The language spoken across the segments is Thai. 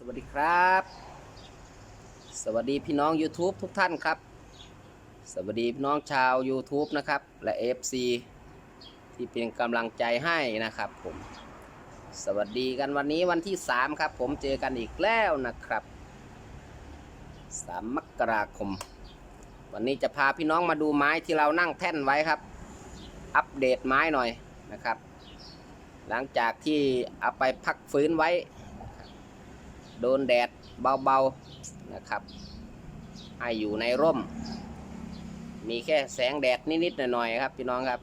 สวัสดีครับ สวัสดีพี่น้อง YouTube ทุกท่านครับ สวัสดีพี่น้องชาว YouTube นะครับ และ FC ที่เป็นกำลังใจให้นะครับผม สวัสดีกันวันนี้วันที่ 3 ครับ ผมเจอกันอีกแล้วนะครับ 3 มกราคม วันนี้จะพาพี่น้องมาดูไม้ที่เรานั่งแท่นไว้ครับ อัปเดตไม้หน่อยนะครับ หลังจากที่เอาไปพักฟื้นไว้ โดนแดดเบาๆนะครับให้อยู่ในร่ม มีแค่แสงแดดนิดๆหน่อยๆครับพี่น้องครับ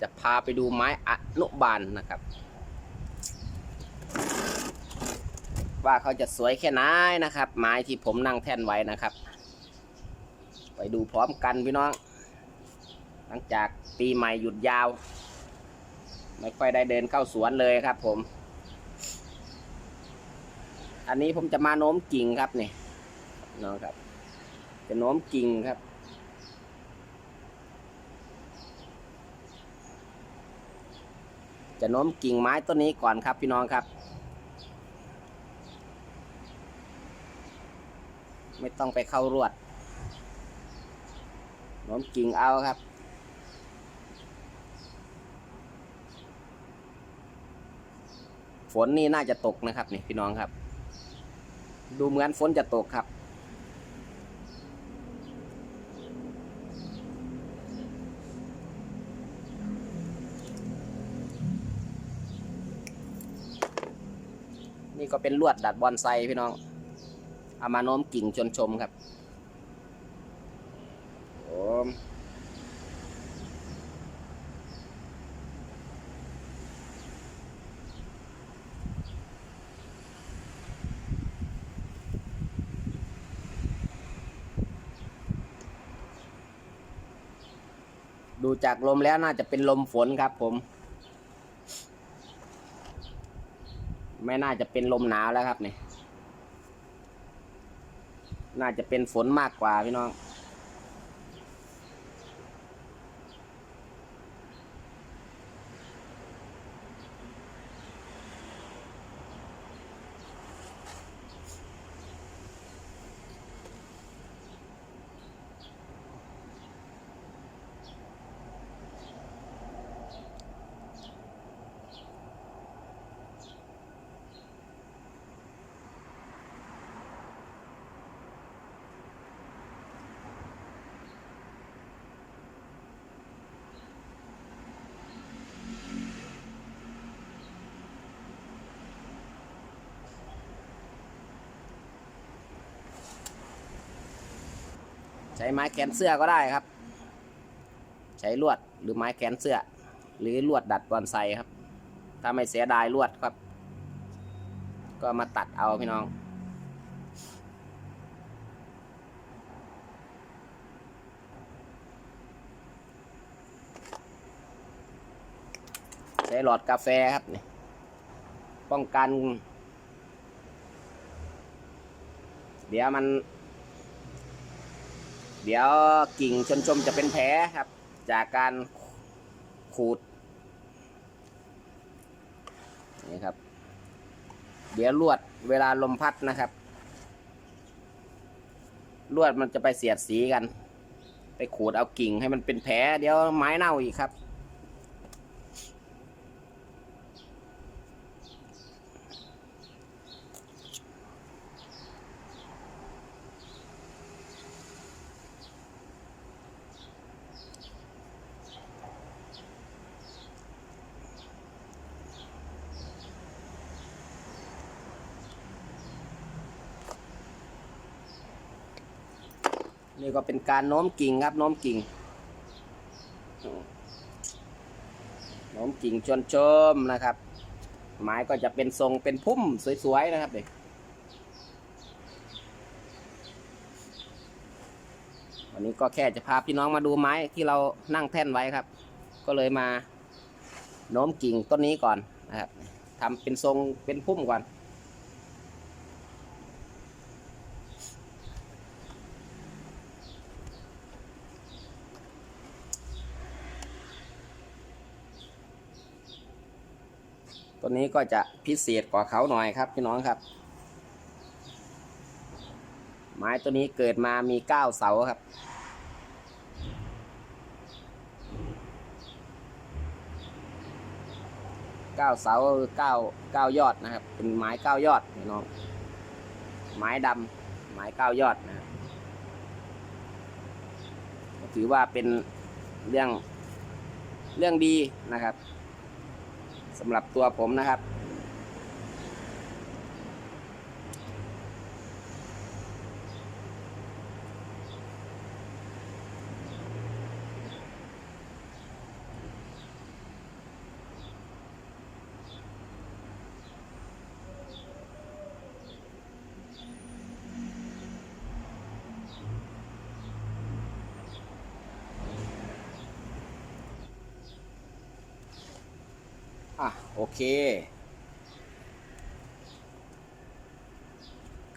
จะพาไปดูไม้อนุบาลนะครับ ว่าเขาจะสวยแค่ไหนนะครับ ไม้ที่ผมนั่งแท่นไว้นะครับ ไปดูพร้อมกันพี่น้อง หลังจากปีใหม่หยุดยาว ไม่ค่อยได้เดินเข้าสวนเลยครับ ผม อันนี้ผมจะมาโน้มกิ่งครับนี่น้องครับ จะโน้มกิ่งครับ จะโน้มกิ่งไม้ต้นนี้ก่อนครับ พี่น้องครับ ไม่ต้องไปเข้ารวดโน้มกิ่งเอาครับ ฝนนี่น่าจะตกนะครับนี่พี่น้องครับ ดูเหมือนฝนจะตกครับ นี่ก็เป็นลวดดัดบอนไซพี่น้องเอามาโน้มกิ่งชนชมครับโอ้ม ดู จากลมแล้วน่าจะเป็นลมฝนครับผม ไม่น่าจะเป็นลมหนาวแล้วครับนี่น่าจะเป็นฝนมากกว่าพี่น้อง ใช้ไม้แขนเสื้อก็ได้ครับ ใช้ลวดหรือไม้แขนเสื้อ หรือลวดดัดบอนไซครับ ถ้าไม่เสียดายลวดครับ ก็มาตัดเอาพี่น้องใช้หลอดกาแฟครับป้องกัน เดี๋ยวมัน เดี๋ยวกิ่งชนชมจะเป็นแผลครับ จากการขูดนี่ครับ เดี๋ยวลวดเวลาลมพัดนะครับ ลวดมันจะไปเสียดสีกัน ไปขูดเอากิ่งให้มันเป็นแผลเดี๋ยวไม้เน่าอีกครับ นี่ก็เป็นการโน้มกิ่งครับโน้มกิ่งโน้มกิ่งชนชมนะครับ ไม้ก็จะเป็นทรงเป็นพุ่มสวยๆนะครับเด็กวันนี้ก็แค่จะพาพี่น้องมาดูไม้ที่เรานั่งแท่นไว้ครับ ก็เลยมาโน้มกิ่งต้นนี้ก่อนนะครับทำเป็นทรงเป็นพุ่มก่อน ตัวนี้ก็จะพิเศษกว่าเขาหน่อยครับพี่น้องครับ ไม้ตัวนี้เกิดมามีเก้าเสาครับ เก้าเสาเก้าเก้ายอดนะครับ เป็นไม้เก้ายอดพี่น้อง ไม้ดำไม้เก้ายอดนะครับถือว่าเป็นเรื่องเรื่องดีนะครับ สำหรับตัวผมนะครับ อะโอเค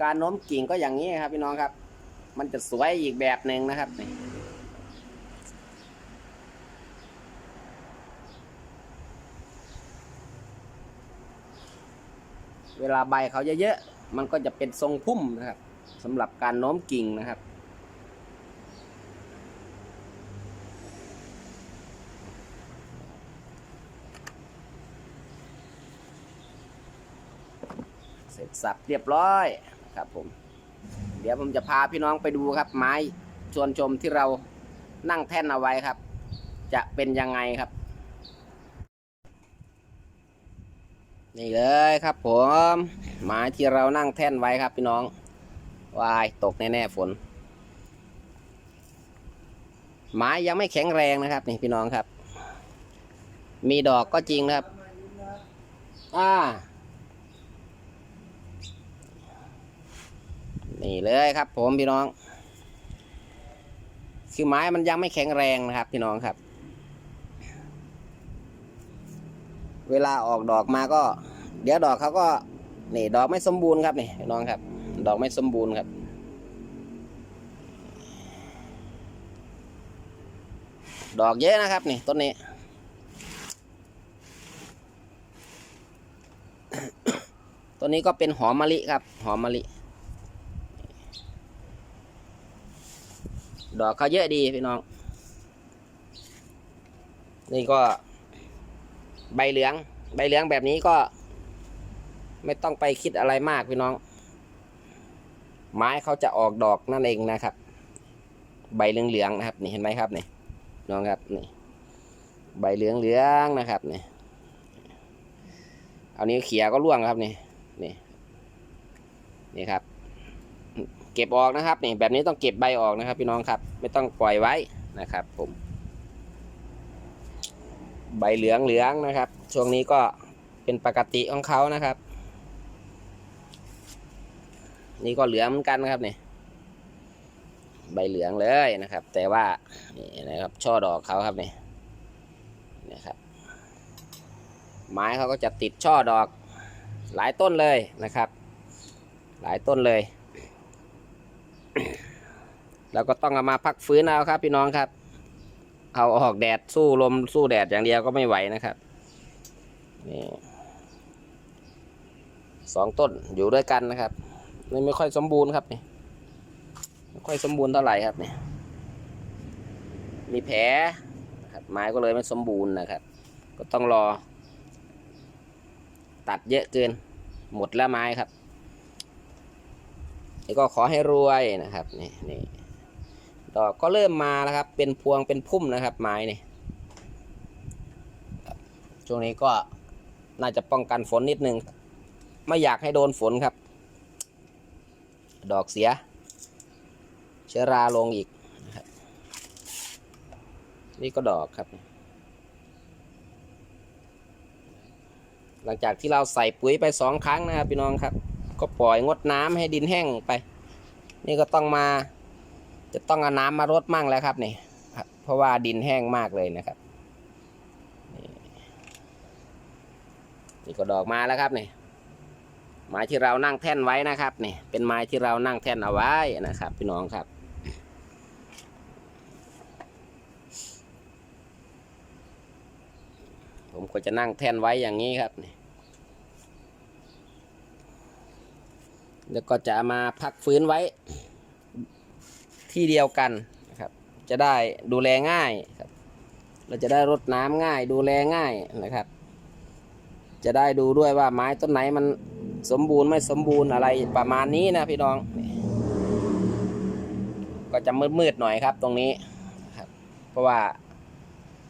การโน้มกิ่งก็อย่างนี้ครับพี่น้องครับ มันจะสวยอีกแบบหนึ่งนะครับนี่เวลาใบเขาเยอะๆ มันก็จะเป็นทรงพุ่มนะครับสำหรับการโน้มกิ่งนะครับ เสับเรียบร้อยครับผม เดี๋ยวผมจะพาพี่น้องไปดูครับ ไม้ชวนชมที่เรานั่งแท่นเอาไว้ครับ จะเป็นยังไงครับ นี่เลยครับผมไม้ที่เรานั่งแท่นไว้ครับพี่น้องวายตกแน่ๆฝน ไม้ยังไม่แข็งแรงนะครับ นี่พี่น้องครับ มีดอกก็จริงนะครับ อ่า นี่เลยครับ ผมพี่น้อง คือไม้มันยังไม่แข็งแรงนะครับ พี่น้องครับ เวลาออกดอกมาก็ เดี๋ยวดอกเขาก็นี่ดอกไม่สมบูรณ์ครับนี่พี่น้องครับ ดอกไม่สมบูรณ์ครับดอกเยอะนะครับนี่ต้นนี้ ต้นนี้ก็เป็นหอมมะลิครับ หอมมะลิ ดอกเขาเยอะดีพี่น้อง นี่ก็ ใบเหลือง ใบเหลืองแบบนี้ก็ ไม่ต้องไปคิดอะไรมากพี่น้อง ไม้เขาจะออกดอกนั่นเองนะครับ ใบเหลืองๆนะครับ นี่เห็นไหมครับนี่น้องครับนี่ ใบเหลืองๆนะครับนี่เอานิ้เขี่ยก็ร่วงครับนี่นี่นี่ครับ เก็บออกนะครับนี่แบบนี้ต้องเก็บใบออกนะครับ พี่น้องครับ ไม่ต้องปล่อยไว้นะครับ ผม ใบเหลืองเหลืองนะครับ ช่วงนี้ก็เป็นปกติของเขานะครับ นี่ก็เหลืองเหมือนกันนะครับนี่ใบเหลืองเลยนะครับ แต่ว่านี่นะครับ ช่อดอกเขาครับนี่นะครับไม้เขาก็จะติดช่อดอกหลายต้นเลยนะครับ หลายต้นเลย เราก็ต้องเอามาพักฟื้นเอาครับ พี่น้องครับ เอาออกแดดสู้ลมสู้แดดอย่างเดียวก็ไม่ไหวนะครับนี่สองต้นอยู่ด้วยกันนะครับไม่ไม่ค่อยสมบูรณ์ครับนี่ไม่ค่อยสมบูรณ์เท่าไหร่ครับนี่มีแผลครับไม้ก็เลยไม่สมบูรณ์นะครับ ก็ต้องรอ ตัดเยอะเกิน หมดแล้วไม้ครับนี่ก็ขอให้รวยนะครับ นี่นี่ ดอกก็เริ่มมาแล้วครับ เป็นพวงเป็นพุ่มนะครับ ไม้นี่ครับช่วงนี้ก็น่าจะป้องกันฝนนิดนึง ไม่อยากให้โดนฝนครับ ดอกเสีย เชื้อราลงอีกนี่ก็ดอกครับ หลังจากที่เราใส่ปุ๋ยไปสองครั้งนะครับพี่น้องครับ ก็ปล่อยงดน้ำให้ดินแห้งไป นี่ก็ต้องมา จะต้องเอาน้ำมารดมั่งแล้วครับนี่เพราะว่าดินแห้งมากเลยนะครับนี่ก็ดอกมาแล้วครับนี่ไม้ที่เรานั่งแท่นไว้นะครับนี่เป็นไม้ที่เรานั่งแท่นเอาไว้นะครับ พี่น้องครับ ผมก็จะนั่งแท่นไว้อย่างนี้ครับนี่แล้วก็จะมาพักฟื้นไว้ ที่เดียวกันนะครับ จะได้ดูแลง่ายครับ เราจะได้รดน้ำง่าย ดูแลง่ายนะครับ จะได้ดูด้วยว่าไม้ต้นไหนมันสมบูรณ์ไม่สมบูรณ์อะไรประมาณนี้นะพี่น้อง ก็จะมืดๆหน่อยครับตรงนี้นะครับ เพราะว่า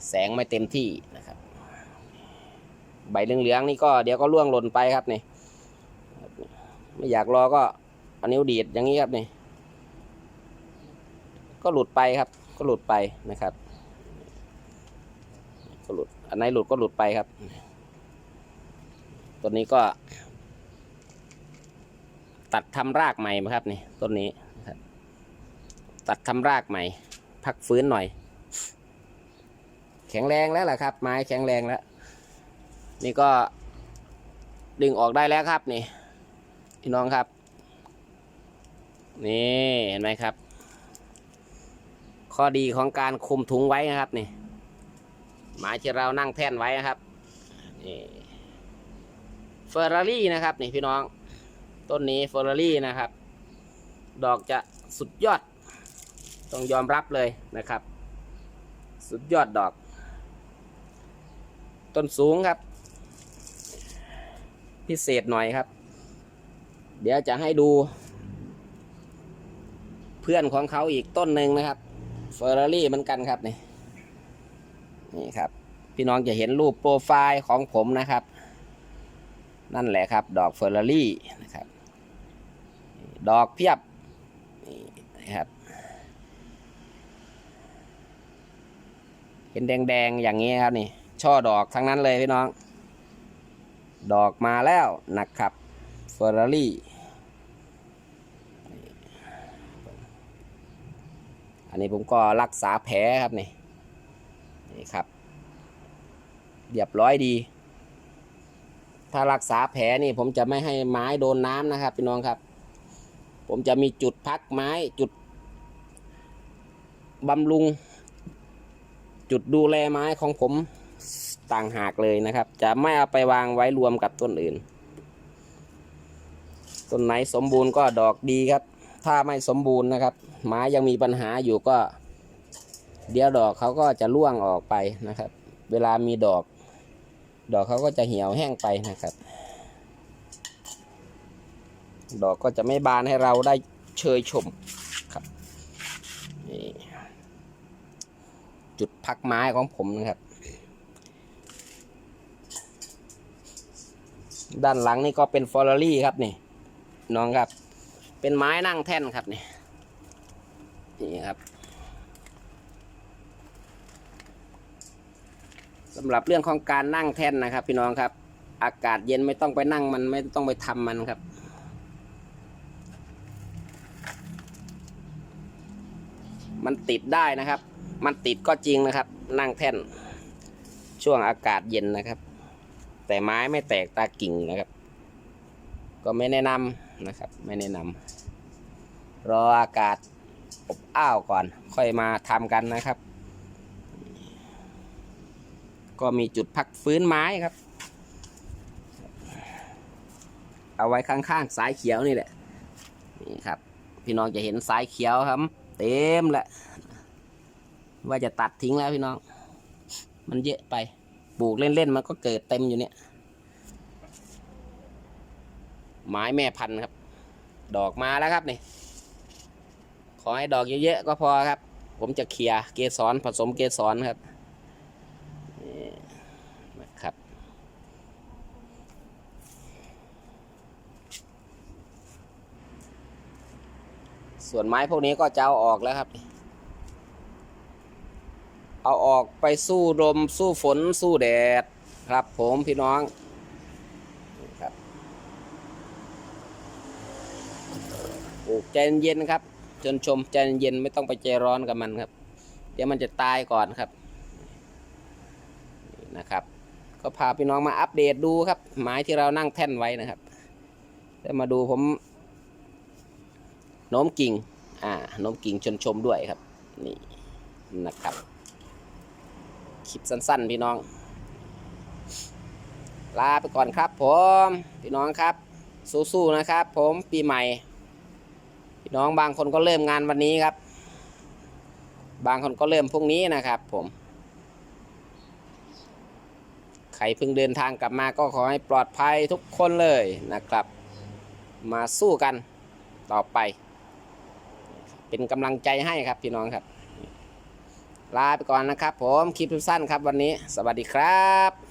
แสงไม่เต็มที่นะครับ ใบเหลืองๆนี่ก็เดี๋ยวก็ร่วงหล่นไปครับนี่ ไม่อยากรอก็เอานิ้วดีดอย่างนี้ครับนี่ ก็หลุดไปครับ ก็หลุดไปนะครับ ก็หลุด อันไหนหลุดก็หลุดไปครับต้นนี้ก็ ตัดทำรากใหม่ครับนี่ต้นนี้ตัดทำรากใหม่ พักฟื้นหน่อย แข็งแรงแล้วล่ะครับ ไม้แข็งแรงแล้ว นี่ก็ดึงออกได้แล้วครับนี่พี่น้องครับ นี่เห็นไหมครับ ข้อดีของการคุมถุงไว้นะครับนี่ไม้ที่เรานั่งแท่นไว้นะครับนี่เฟอร์รารี่นะครับนี่พี่น้องต้นนี้เฟอร์รารี่นะครับ ดอกจะสุดยอด ต้องยอมรับเลยนะครับ สุดยอดดอก ต้นสูงครับ พิเศษหน่อยครับ เดี๋ยวจะให้ดู เพื่อนของเขาอีกต้นหนึ่งนะครับ เฟอร์รารี่เหมือนกันครับนี่นี่ครับ พี่น้องจะเห็นรูปโปรไฟล์ของผมนะครับ นั่นแหละครับ ดอกเฟอร์รารี่นะครับ ดอกเพียบนี่นะครับเห็นแดงๆอย่างนี้ครับนี่ช่อดอกทั้งนั้นเลยพี่น้อง ดอกมาแล้วนะครับเฟอร์รารี่ อันนี้ผมก็รักษาแผลครับนี่นี่ครับ เรียบร้อยดี ถ้ารักษาแผลนี่ผมจะไม่ให้ไม้โดนน้ำนะครับพี่น้องครับ ผมจะมีจุดพักไม้จุดบำรุง จุดดูแลไม้ของผมต่างหากเลยนะครับ จะไม่เอาไปวางไว้รวมกับต้นอื่น ต้นไหนสมบูรณ์ก็ดอกดีครับ ถ้าไม่สมบูรณ์นะครับ ไม้ยังมีปัญหาอยู่ก็ เดี๋ยวดอกเขาก็จะร่วงออกไปนะครับ เวลามีดอก ดอกเขาก็จะเหี่ยวแห้งไปนะครับ ดอกก็จะไม่บานให้เราได้เชยชมครับนี่จุดพักไม้ของผมนะครับ ด้านหลังนี่ก็เป็นฟอร์รี่ครับนี่น้องครับ เป็นไม้นั่งแท่นครับนี่นี่ครับสำหรับเรื่องของการนั่งแท่นนะครับ พี่น้องครับ อากาศเย็นไม่ต้องไปนั่งมันไม่ต้องไปทำมันครับมันติดได้นะครับ มันติดก็จริงนะครับ นั่งแท่น ช่วงอากาศเย็นนะครับ แต่ไม้ไม่แตกตากิ่งนะครับ ก็ไม่แนะนำ นะครับ ไม่แนะนำรออากาศอบอ้าวก่อน ค่อยมาทำกันนะครับ ก็มีจุดพักฟื้นไม้ครับ เอาไว้ข้างๆสายเขียวนี่แหละนี่ครับ พี่น้องจะเห็นสายเขียวครับ เต็มแหละว่าจะตัดทิ้งแล้วพี่น้อง มันเยอะไปปลูกเล่นๆมันก็เกิดเต็มอยู่เนี่ย ไม้แม่พันธุ์ครับ ดอกมาแล้วครับนี่ ขอให้ดอกเยอะๆก็พอครับ ผมจะเคลียร์เกสรผสมเกสรครับนี่นะครับ ส่วนไม้พวกนี้ก็จะเอาออกแล้วครับ เอาออกไปสู้ลมสู้ฝนสู้แดดครับผมพี่น้องนี่ครับปลู กใจเย็นๆครับ จนชมใจเย็นไม่ต้องไปใจร้อนกับมันครับ เดี๋ยวมันจะตายก่อนครับนะครับ ก็พาพี่น้องมาอัปเดตดูครับไม้ที่เรานั่งแท่นไว้นะครับแล้มาดูผมโน้มกิ่งอ่าโน้มกิ่งชนชมด้วยครับ นี่นะครับคลิปสั้นๆ พี่น้อง ลาไปก่อนครับผม พี่น้องครับ สู้ๆนะครับผมปีใหม่ พี่น้องบางคนก็เริ่มงานวันนี้ครับ บางคนก็เริ่มพรุ่งนี้นะครับ ผม ใครเพิ่งเดินทางกลับมาก็ขอให้ปลอดภัยทุกคนเลยนะครับ มาสู้กันต่อไป เป็นกำลังใจให้ครับพี่น้องครับ ลาไปก่อนนะครับ ผมคลิปสั้นๆครับวันนี้ สวัสดีครับ